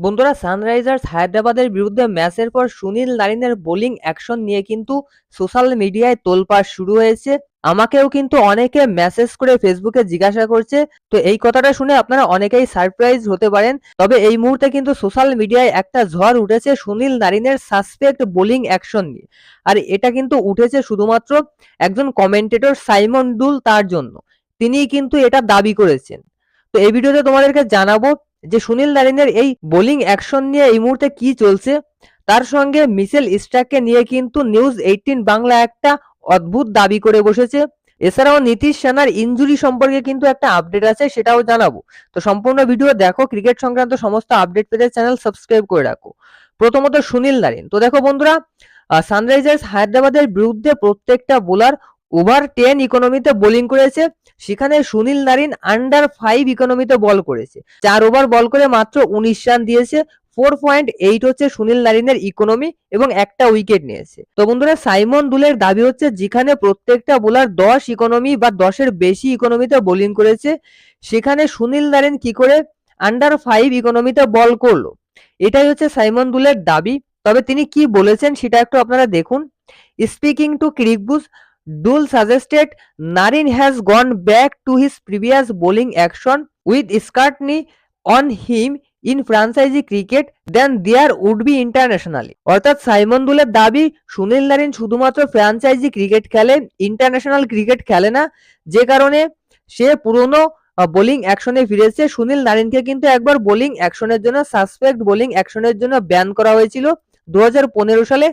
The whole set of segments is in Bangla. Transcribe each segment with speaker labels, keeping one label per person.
Speaker 1: বন্ধুরা সানরাইজার্স হায়দ্রাবাদের বিরুদ্ধে ম্যাচের পর সুনীল নারিনের বোলিং অ্যাকশন নিয়ে কিন্তু সোশ্যাল মিডিয়ায় তোলপাড় শুরু হয়েছে। আমাকেও কিন্তু অনেকে মেসেজ করে ফেসবুকে জিজ্ঞাসা করছে। তো এই কথাটা শুনে আপনারা অনেকেই সারপ্রাইজ হতে পারেন। তবে এই মুহূর্তে কিন্তু সোশ্যাল মিডিয়ায় একটা ঝড় উঠেছে সুনীল নারিনের সাসপেক্ট বোলিং অ্যাকশন নিয়ে। আর এটা কিন্তু উঠেছে শুধুমাত্র একজন কমেন্টেটর সাইমন ডুল তার জন্য। তিনিই কিন্তু এটা দাবি করেছেন। তো এই ভিডিওতে তোমাদেরকে জানাব যে সুনীল নারিনের এই বোলিং অ্যাকশন নিয়ে এই মুহূর্তে কি চলছে, তার সঙ্গে মিসেল স্ট্রাককে নিয়ে কিন্তু নিউজ এইটিন বাংলা একটা অদ্ভুত দাবি করে বসেছে। এছাড়াও নীতিশ সেনার ইনজুরি সম্পর্কে কিন্তু একটা আপডেট আছে, সেটাও জানাব। তো সম্পূর্ণ ভিডিও দেখো, ক্রিকেট সংক্রান্ত সমস্ত আপডেট পেতে চ্যানেল সাবস্ক্রাইব করে রাখো। প্রথমত সুনীল নারিন তো দেখো বন্ধুরা সানরাইজার্স হায়দ্রাবাদের বিরুদ্ধে প্রত্যেকটা বোলার ওভার টেন ইকোনমিতে বোলিং করেছে, সেখানে সুনীল নারিন আন্ডার ফাইভ ইকোনমিতে বল করেছে। চার ওভার বল করে মাত্র উনিশ রান দিয়েছে ফোর পয়েন্ট এইট হচ্ছে সুনীল নারিনের ইকোনমি এবং একটা উইকেট নিয়েছে। তো বন্ধুরা, সাইমন দুলের দাবি হচ্ছে, যেখানে প্রত্যেকটা বোলার দশ ইকোনমি বা দশের বেশি ইকোনমিতে বোলিং করেছে, সেখানে সুনীল নারিন কি করে আন্ডার ফাইভ ইকোনমিতে বল করল। এটাই হচ্ছে সাইমন দুলের দাবি। তবে তিনি কি বলেছেন, সেটা একটু আপনারা দেখুন। Speaking to Cricbuzz Dul suggested Narin has gone back to his previous bowling action with scrutiny on him in franchise cricket then there would be internationally অর্থাৎ সাইমন দুলের দাবি, সুনীল নারিন শুধুমাত্র ফ্র্যাঞ্চাইজি ক্রিকেট খেলে ইন্টারন্যাশনাল ক্রিকেট খেলে না, যে কারণে সে পুরনো বোলিং অ্যাকশনে ফিরেছে। সুনীল নারিনকে কিন্তু একবার বোলিং অ্যাকশনের জন্য সাসপেক্ট বোলিং অ্যাকশনের জন্য ব্যান করা হয়েছিল। দু হাজার পনেরো সালে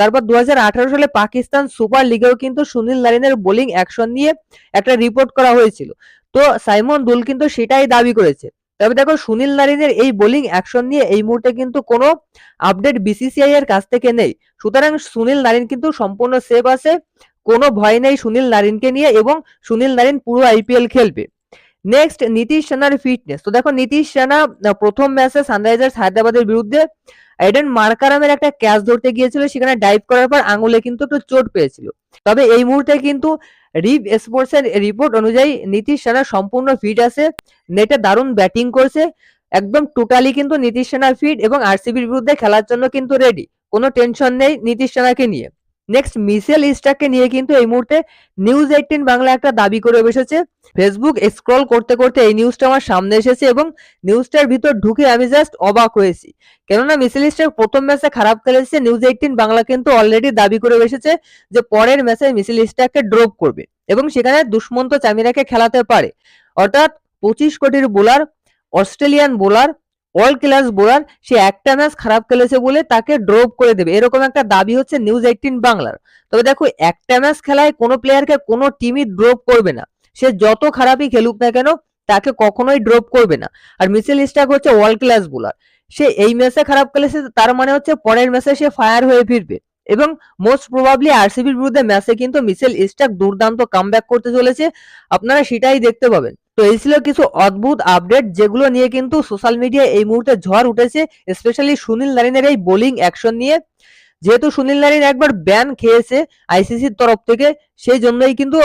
Speaker 1: তারপর দু হাজার আঠারো সালে পাকিস্তান সুপার লিগেও কিন্তু সুনীল নারিনের বোলিং অ্যাকশন নিয়ে একটা রিপোর্ট করা হয়েছিল। তো সাইমন দুল কিন্তু সেটাই দাবি করেছে। তবে দেখো, সুনীল নারিনের এই বোলিং অ্যাকশন নিয়ে এই মুহূর্তে কিন্তু কোনো আপডেট বিসিসিআই এর কাছ থেকে নেই। সুতরাং সুনীল নারিন কিন্তু সম্পূর্ণ সেফ আছে, কোনো ভয় নেই সুনীল নারিনকে নিয়ে এবং সুনীল নারিন পুরো আইপিএল খেলবে। নেক্সট নীতিশ সেনার ফিটনেস তো দেখো নীতিশ সেনা প্রথম ম্যাচে সানরাইজার্স হায়দ্রাবাদের বিরুদ্ধে এডেন মার্কারামের একটা ক্যাচ ধরতে গিয়েছিল। সেখানে ডাইভ করার পর আঙুলে কিন্তু একটু চোট পেয়েছিল। তবে এই মুহূর্তে কিন্তু রিভ স্পোর্টস এর রিপোর্ট অনুযায়ী নীতিশ সেনা সম্পূর্ণ ফিট আছে। নেটে দারুণ ব্যাটিং করছে। একদম টোটালি কিন্তু নীতিশ সেনা ফিট এবং আরসিবির বিরুদ্ধে খেলার জন্য কিন্তু রেডি কোনো টেনশন নেই নীতিশ সেনাকে নিয়ে। নেক্সট মিসেল ইস্টাককে নিয়ে কিন্তু এই মুহূর্তে নিউজ এইটিন বাংলা একটা দাবি করে বসেছে। ফেসবুক স্ক্রল করতে করতে এই নিউজটা আমার সামনে এসেছে এবং নিউজটার ভিতর ঢুকে আমি জাস্ট অবাক হয়েছি। কেননা মিসেল ইস্টাক প্রথম ম্যাচে খারাপ খেলেছে নিউজ এইটিন বাংলা কিন্তু অলরেডি দাবি করে বসেছে যে পরের ম্যাচে মিসেল ইস্টাককে ড্রপ করবে এবং সেখানে দুষ্মন্ত চামিরাকে খেলাতে পারে। অর্থাৎ পঁচিশ কোটির bowler Australian bowler all class bowler, সে একটা ম্যাচ খারাপ খেলেছে বলে তাকে ড্রপ করে দেবে। এরকম একটা দাবি হচ্ছে নিউজ এইটিন বাংলার। তবে দেখো, একটা ম্যাচ খেলায় কোনো প্লেয়ারকে কোনো টিমই ড্রপ করবে না। সে যত খারাপই খেলুক না কেন, তাকে কখনোই ড্রপ করবে না। আর মিসেল স্টাক হচ্ছে ওয়ার্ল্ড ক্লাস বোলার। সে এই ম্যাচে খারাপ খেলেছে, তার মানে হচ্ছে পরের ম্যাচে সে ফায়ার হয়ে ফিরবে। এবং মোস্ট প্রবাবলি আরসিবির বিরুদ্ধে ম্যাচে কিন্তু মিসেল স্টাক দুর্দান্ত কামব্যাক করতে চলেছে। আপনারা সেটাই দেখতে পাবেন। তো এই ছিল কিছু অদ্ভুত আপডেট যেগুলো নিয়ে কিন্তু সোশ্যাল মিডিয়ায় এই মুহূর্তে ঝড় উঠেছে স্পেশালি সুনীল নারিনের এই বোলিং অ্যাকশন নিয়ে। যেহেতু সুনীল নারিন একবার ব্যান খেয়েছে আইসিসির তরফ থেকে, সেই জন্যই কিন্তু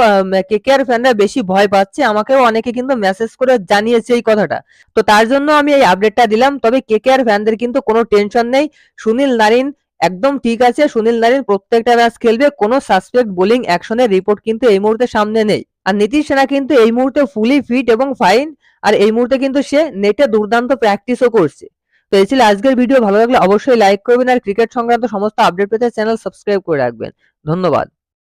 Speaker 1: কেকেআর ফ্যানরা বেশি ভয় পাচ্ছে। আমাকেও অনেকে কিন্তু মেসেজ করে জানিয়েছে এই কথাটা। তো তার জন্য আমি এই আপডেটটা দিলাম। তবে কেকেআর ফ্যানদের কিন্তু কোনো টেনশন নেই। সুনীল নারিন একদম ঠিক আছে, সুনীল নারিন, প্রত্যেকটা ম্যাচ খেলবে, কোনো সাসপেক্ট বোলিং অ্যাকশনের রিপোর্ট কিন্তু এই মুহূর্তে সামনে নেই। আর নীতিশ সেনা কিন্তু এই মুহূর্তে ফুলি ফিট এবং ফাইন আর এই মুহূর্তে কিন্তু সে নেটে দুর্দান্ত প্র্যাকটিসও করছে। তো এই ছিল আজকের ভিডিও ভালো লাগলে অবশ্যই লাইক করবেন, আর ক্রিকেট সংক্রান্ত সমস্ত আপডেট পেতে চ্যানেল সাবস্ক্রাইব করে রাখবেন। ধন্যবাদ।